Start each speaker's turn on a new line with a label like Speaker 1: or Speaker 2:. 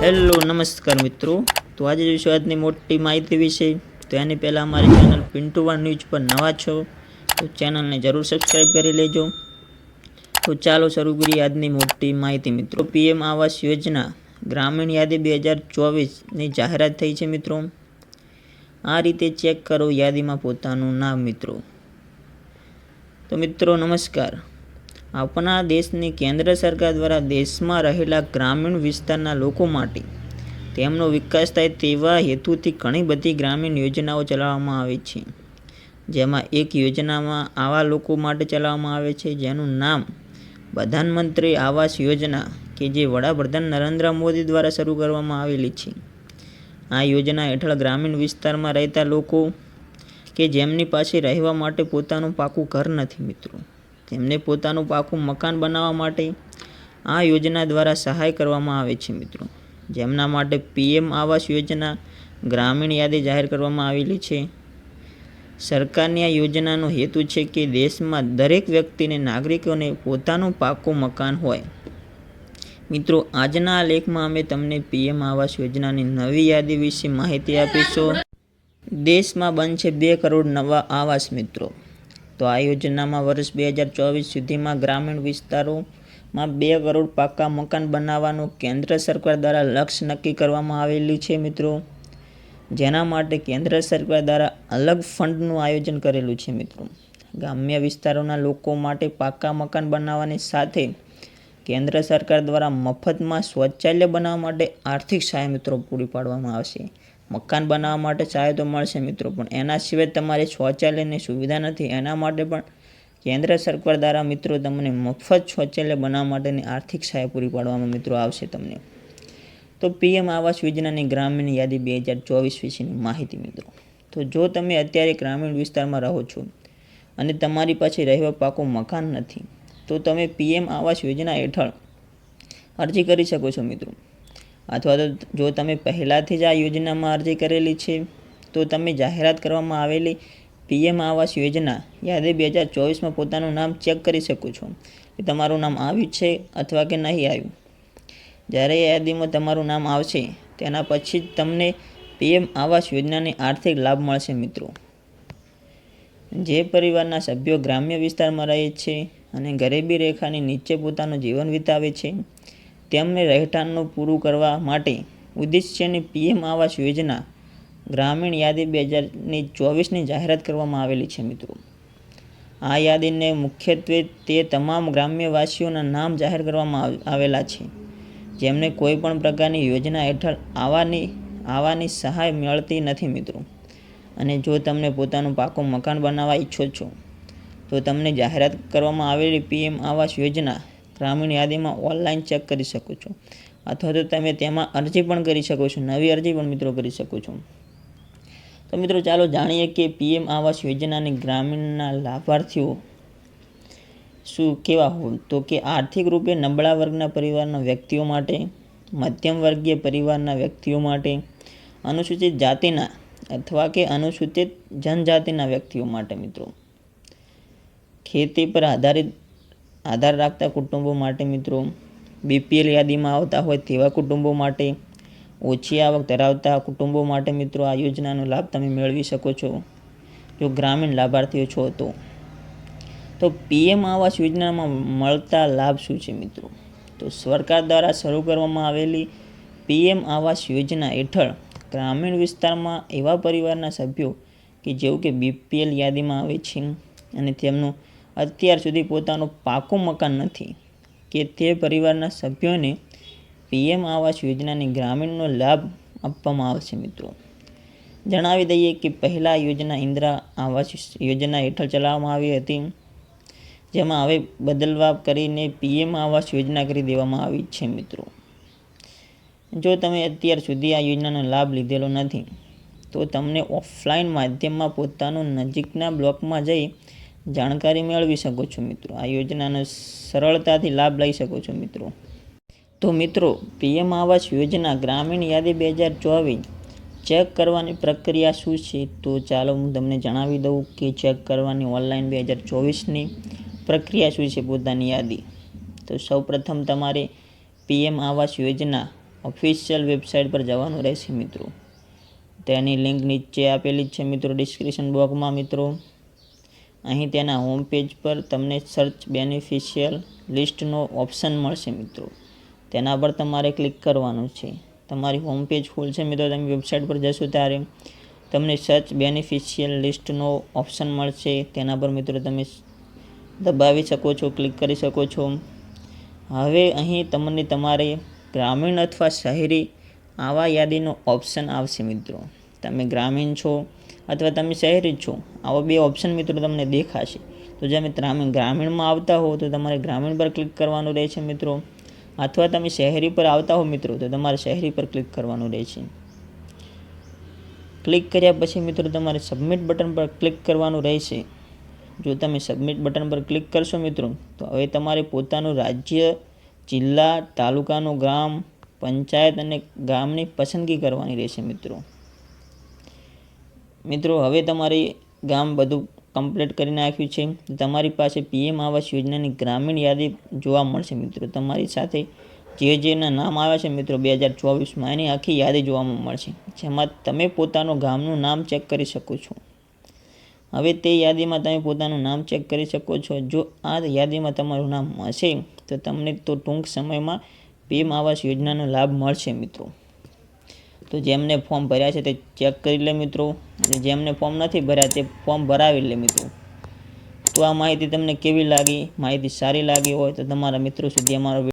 Speaker 1: Hello, નમસ્કાર મિત્રો. તો આજે જોઈશું આજની મોટી માહિતી વિશે, તો એની પહેલાં અમારી ચેનલ પિન્ટુ વન ન્યૂઝ પર નવા છો, તો ચેનલને જરૂર સબસ્ક્રાઈબ કરી લેજો. તો ચાલો શરૂ કરીએ આજની મોટી માહિતી મિત્રો. પીએમ આવાસ યોજના ગ્રામીણ યાદી બે હજાર ચોવીસની જાહેરાત થઈ છે મિત્રો. આ રીતે ચેક કરો યાદીમાં પોતાનું નામ મિત્રો. તો મિત્રો, નમસ્કાર. આપણા દેશની કેન્દ્ર સરકાર દ્વારા દેશમાં રહેલા ગ્રામીણ વિસ્તારના લોકો માટે તેમનો વિકાસ થાય તેવા હેતુથી ઘણી બધી ગ્રામીણ યોજનાઓ ચલાવવામાં આવે છે. જેમાં એક યોજનામાં આવા લોકો માટે ચલાવવામાં આવે છે, જેનું નામ પ્રધાનમંત્રી આવાસ યોજના કે જે વડાપ્રધાન નરેન્દ્ર મોદી દ્વારા શરૂ કરવામાં આવેલી છે. આ યોજના હેઠળ ગ્રામીણ વિસ્તારમાં રહેતા લોકો કે જેમની પાસે રહેવા માટે પોતાનું પાકું ઘર નથી મિત્રો. તેમને પોતાનું પાકું મકાન બનાવવા માટે આ યોજના દ્વારા સહાય કરવામાં આવે છે, મિત્રો. જેમના માટે પીએમ આવાસ યોજના ગ્રામીણ યાદી જાહેર કરવામાં આવેલી છે. સરકારની આ યોજનાનો હેતુ છે કે દેશમાં દરેક વ્યક્તિને, નાગરિકોને પોતાનું પાકું મકાન હોય. મિત્રો, આજના આ લેખમાં અમે તમને પીએમ આવાસ યોજનાની નવી યાદી વિશે માહિતી આપીશું. દેશમાં બનશે બે કરોડ નવા આવાસ, મિત્રો. તો આ યોજનામાં વર્ષ બે હજાર ચોવીસ સુધીમાં ગ્રામીણ વિસ્તારોમાં બે કરોડ પાકા મકાન બનાવવાનું કેન્દ્ર સરકાર દ્વારા લક્ષ્ય નક્કી કરવામાં આવેલું છે, મિત્રો. જેના માટે કેન્દ્ર સરકાર દ્વારા અલગ ફંડનું આયોજન કરેલું છે, મિત્રો. ગ્રામ્ય વિસ્તારોના લોકો માટે પાકા મકાન બનાવવાની સાથે કેન્દ્ર સરકાર દ્વારા મફતમાં શૌચાલય બનાવવા માટે આર્થિક સહાય, મિત્રો, પૂરી પાડવામાં આવશે. મકાન બનાવવા માટે સહાય તો મળશે મિત્રો, પણ એના સિવાય તમારે શૌચાલયની સુવિધા નથી. એના માટે પણ કેન્દ્ર સરકાર દ્વારા મિત્રો તમને મફત શૌચાલય બનાવવા માટેની આર્થિક સહાય પૂરી પાડવામાં મિત્રો આવશે તમને. તો પીએમ આવાસ યોજનાની ગ્રામીણ યાદી બે હજાર ચોવીસ વિશેની માહિતી મિત્રો. તો જો તમે અત્યારે ગ્રામીણ વિસ્તારમાં રહો છો અને તમારી પાસે રહેવા પાકું મકાન નથી, તો તમે પીએમ આવાસ યોજના હેઠળ અરજી કરી શકો છો મિત્રો. અથવા તો જો તમે પહેલાંથી જ આ યોજનામાં અરજી કરેલી છે, તો તમે જાહેરાત કરવામાં આવેલી પીએમ આવાસ યોજના યાદી બે હજાર ચોવીસમાં પોતાનું નામ ચેક કરી શકો છો કે તમારું નામ આવ્યું છે અથવા કે નહીં આવ્યું. જ્યારે યાદીમાં તમારું નામ આવશે, તેના પછી જ તમને પીએમ આવાસ યોજનાની આર્થિક લાભ મળશે મિત્રો. જે પરિવારના સભ્યો ગ્રામ્ય વિસ્તારમાં રહે છે અને ગરીબી રેખાની નીચે પોતાનું જીવન વિતાવે છે તેમને રહેઠાણનું પૂરું કરવા માટે ઉદ્દેશ્યની પીએમ આવાસ યોજના ગ્રામીણ યાદી બે હજારની ચોવીસની જાહેરાત કરવામાં આવેલી છે, મિત્રો. આ યાદીને મુખ્યત્વે તે તમામ ગ્રામ્યવાસીઓના નામ જાહેર કરવામાં આવેલા છે. જેમને કોઈ પણ પ્રકારની યોજના હેઠળ આવવાની આવવાની સહાય મળતી નથી, મિત્રો. અને જો તમને પોતાનું પાકું મકાન બનાવવા ઈચ્છો છો, તો તમને જાહેરાત કરવામાં આવેલી પીએમ આવાસ યોજના ગ્રામીણ યાદીમાં ઓનલાઈન ચેક કરી શકો છો. અથવા તો તમે તેમાં અરજી પણ કરી શકો છો, નવી અરજી પણ મિત્રો કરી શકો છો. તો મિત્રો ચાલો જાણીએ કે પીએમ આવાસ યોજનાની ગ્રામીણના લાભાર્થીઓ શું કેવા હોય? તો કે આર્થિક રૂપે નબળા વર્ગના પરિવારના વ્યક્તિઓ માટે, મધ્યમ વર્ગીય પરિવારના વ્યક્તિઓ માટે, અનુસૂચિત જાતિના અથવા કે અનુસૂચિત જનજાતિના વ્યક્તિઓ માટે મિત્રો. ખેતી પર આધારિત આધાર રાખતા કુટુંબો માટે મિત્રો બીપીએલ યાદીમાં આવતા હોય તેવા કુટુંબો માટે ઓછી આવક ધરાવતા કુટુંબો માટે મિત્રો આ યોજનાનો લાભ તમે મેળવી શકો છો. જો ગ્રામીણ લાભાર્થીઓ છો તો. તો પીએમ આવાસ યોજનામાં મળતા લાભ શું છે મિત્રો? તો સરકાર દ્વારા શરૂ કરવામાં આવેલી પીએમ આવાસ યોજના હેઠળ ગ્રામીણ વિસ્તારમાં એવા પરિવારના સભ્યો કે જેવું કે બીપીએલ યાદીમાં આવે છે અને તેમનું અત્યાર સુધી પોતાનું પાકું મકાન નથી કે તે પરિવારના સભ્યોને પીએમ આવાસ યોજનાની ગ્રામીણનો લાભ આપવામાં આવશે મિત્રો. જણાવી દઈએ કે પહેલાં યોજના ઇન્દિરા આવાસ યોજના હેઠળ ચલાવવામાં આવી હતી, જેમાં હવે બદલવા કરીને પીએમ આવાસ યોજના કરી દેવામાં આવી છે મિત્રો. જો તમે અત્યાર સુધી આ યોજનાનો લાભ લીધેલો નથી, તો તમને ઓફલાઈન માધ્યમમાં પોતાનું નજીકના બ્લોકમાં જઈ જાણકારી મેળવી શકો છો મિત્રો. આ યોજનાનો સરળતાથી લાભ લઈ શકો છો મિત્રો. તો મિત્રો, પીએમ આવાસ યોજના ગ્રામીણ યાદી બે હજાર ચોવીસ ચેક કરવાની પ્રક્રિયા શું છે? તો ચાલો હું તમને જણાવી દઉં કે ચેક કરવાની ઓનલાઈન બે હજાર ચોવીસની પ્રક્રિયા શું છે પોતાની યાદી. તો સૌપ્રથમ તમારે PM Awas Yojana official website પર જવાનું રહેશે મિત્રો. તેની લિંક નીચે આપેલી છે મિત્રો ડિસ્ક્રિપ્શન બોક્સમાં મિત્રો. અહીં તેના હોમ પેજ પર તમને સર્ચ બેનિફિશિયલ લિસ્ટનો ઓપ્શન મળશે મિત્રો. તેના પર તમારે ક્લિક કરવાનું છે. તમારી હોમ પેજ છે મિત્રો. તમે વેબસાઇટ પર જશો ત્યારે તમને સર્ચ બેનિફિશિયલ લિસ્ટનો ઓપ્શન મળશે. તેના પર મિત્રો તમે દબાવી શકો છો ક્લિક કરી શકો છો. હવે અહીં તમને તમારે ગ્રામીણ અથવા શહેરી આવા યાદીનો ઓપ્શન આવશે મિત્રો. તમે ગ્રામીણ છો અથવા તમે શહેરી છો. આવા બે ઓપ્શન મિત્રો તમને દેખાશે. તો જે તમે ગ્રામીણમાં આવતા હો, તો તમારે ગ્રામીણ પર ક્લિક કરવાનું રહેશે મિત્રો. અથવા તમે શહેરી પર આવતા હો મિત્રો, તો તમારે શહેરી પર ક્લિક કરવાનું રહેશે. ક્લિક કર્યા પછી મિત્રો તમારે સબમિટ બટન પર ક્લિક કરવાનું રહેશે. જો તમે સબમિટ બટન પર ક્લિક કરશો મિત્રો, તો હવે તમારે પોતાનું રાજ્ય, જિલ્લા, તાલુકાનું ગામ, પંચાયત અને ગામની પસંદગી કરવાની રહેશે મિત્રો. મિત્રો, હવે તમારે ગામ બધું કમ્પ્લીટ કરી નાખ્યું છે. તમારી પાસે પીએમ આવાસ યોજનાની ગ્રામીણ યાદી જોવા મળશે મિત્રો. તમારી સાથે જે જેના નામ આવ્યા છે મિત્રો, બે હજાર ચોવીસમાં એની આખી યાદી જોવામાં મળશે. જેમાં તમે પોતાનું ગામનું નામ ચેક કરી શકો છો. હવે તે યાદીમાં તમે પોતાનું નામ ચેક કરી શકો છો. જો આ યાદીમાં તમારું નામ હશે, તો તમને તો ટૂંક સમયમાં પીએમ આવાસ યોજનાનો લાભ મળશે મિત્રો. તો જેમને ફોર્મ ભર્યા છે તે ચેક કરી લે મિત્રો. અને જેમને ફોર્મ નથી ભર્યા તે ફોર્મ ભરાવી લે મિત્રો. તો આ માહિતી તમને કેવી લાગી? માહિતી સારી લાગી હોય તો તમારા મિત્રો સુધી અમારો